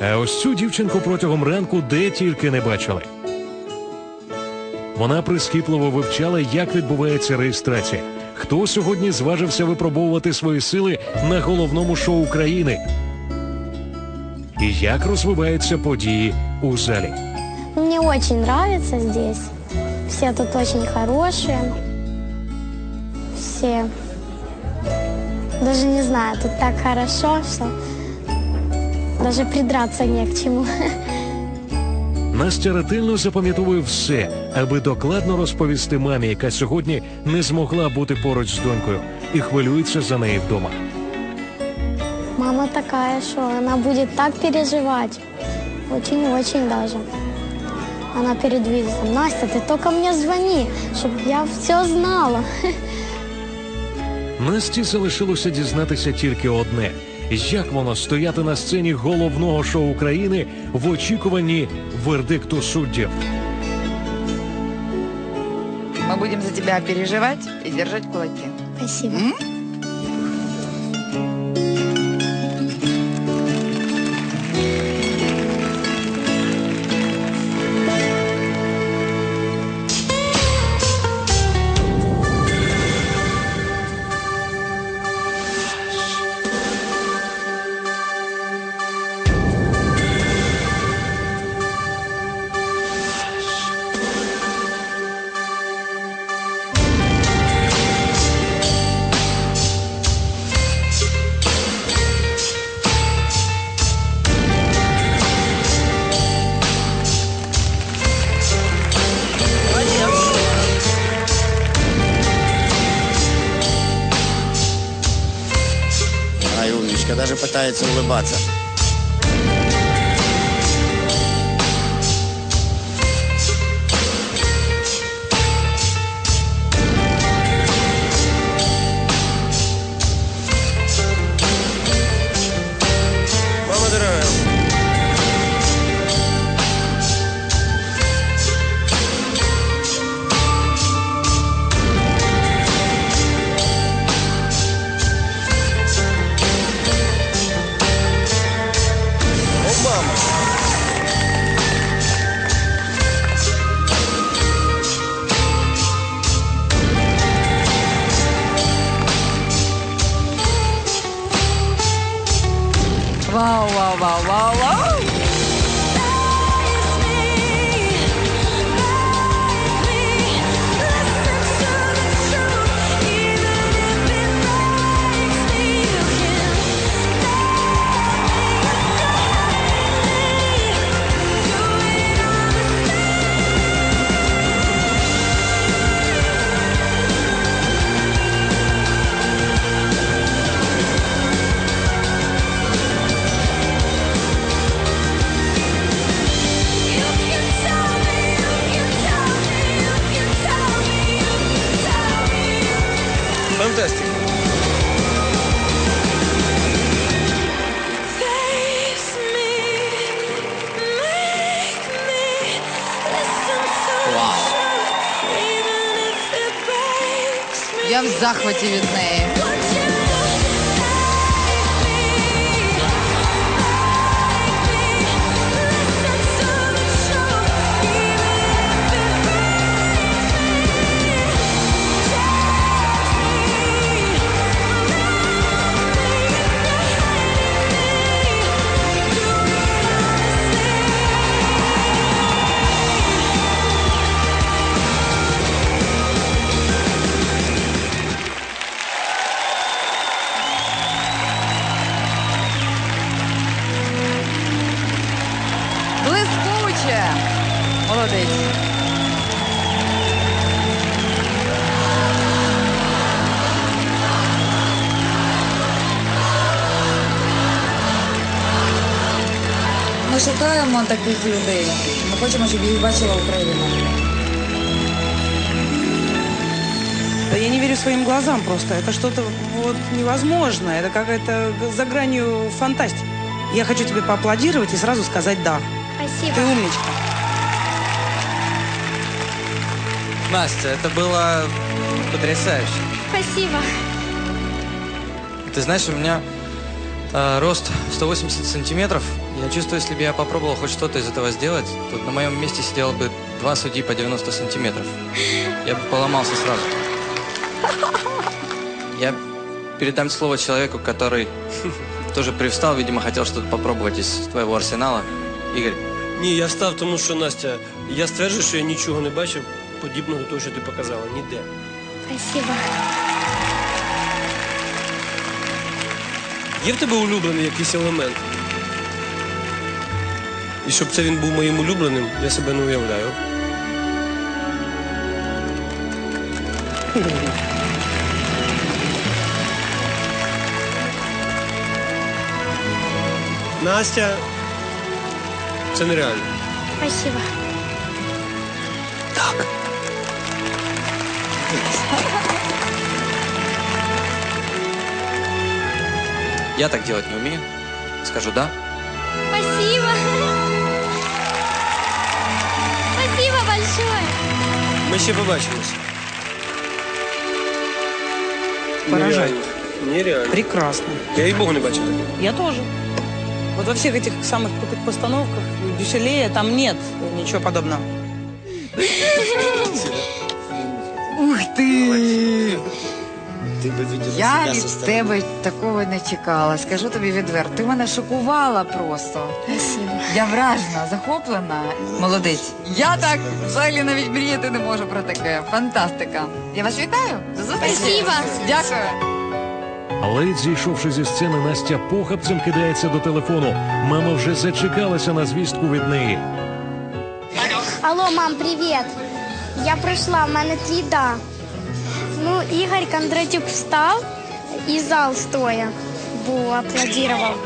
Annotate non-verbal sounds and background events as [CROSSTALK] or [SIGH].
А ось цю дівчинку протягом ранку де тільки не бачили. Вона прискіпливо вивчала, як відбувається реєстрація. Хто сьогодні зважився випробовувати свої сили на головному шоу країни? І як розвиваються події у залі? Мне очень нравится здесь. Все тут очень хорошие. Все. Даже не знаю, тут так хорошо, что даже придраться не к чему. Настя ретельно запам'ятовує все, аби докладно розповісти мамі, яка сьогодні не змогла бути поруч з донькою і хвилюється за неї вдома. Мама такая, что она будет так переживать. Очень-очень даже. Она перед визитом. Настя, ты только мне звони, чтобы я все знала. [LAUGHS] Насті залишилося дізнатися тільки одне: як воно стояти на сцені головного шоу України в очікуванні вердикту суддів. Ми будемо за тебе переживати і держати кулаки. Спасибо. Ай, даже пытается улыбаться. wow, wow, wow, wow. Я в захваті від неї. Ми шукаємо таких людей. Ми хочемо, щоб їх бачила Україна. Да я не верю своим глазам просто. Это что-то вот невозможное. Это какая-то за гранью фантастики. Я хочу тебе поаплодировать и сразу сказать «да». Спасибо. Ты умничка. Настя, это было потрясающе. Спасибо. Ты знаешь, у меня А, рост 180 сантиметров. Я чувствую, если бы я попробовал хоть что-то из этого сделать, то на моем месте сидело бы два судьи по 90 сантиметров. Я бы поломался сразу. Я передам слово человеку, который [LAUGHS] тоже привстал, видимо, хотел что-то попробовать из твоего арсенала. Игорь, Ні, я став, тому що Настя, я стверджую, що я нічого не бачив подібного до того, що ти показала. Ніде. Спасибо. Є в тебе улюблений якийсь елемент? І щоб це він був моїм улюбленим, я себе не уявляю. Настя, це нереально. Спасибо. Я так делать не умею. Скажу да. Спасибо. Спасибо большое. Ми ще побачимось. Поражает. Нереально. Нереально. Прекрасно. Я і Богу не бачив такого. Я тоже. Вот во всех этих самых крутых постановках Дюшелея там нет ничего подобного. [LAUGHS] би виділа Я від тебе такого не чекала. Скажу тобі відверто. Ти мене шокувала просто. Спасибо. Я вражена, захоплена. Молодець. Я так взагалі навіть мріяти не можу про таке. Фантастика. Я вас вітаю. До зустрічі. Спасибо. Дякую. Ледь зійшовши зі сцени, Настя похапцем кидається до телефону. Мама вже зачекалася на звістку від неї. Алло, мам, привіт. Я прийшла, в мене твій да. Ну, Игорь Кондратюк встал и зал стоя, бо аплодував.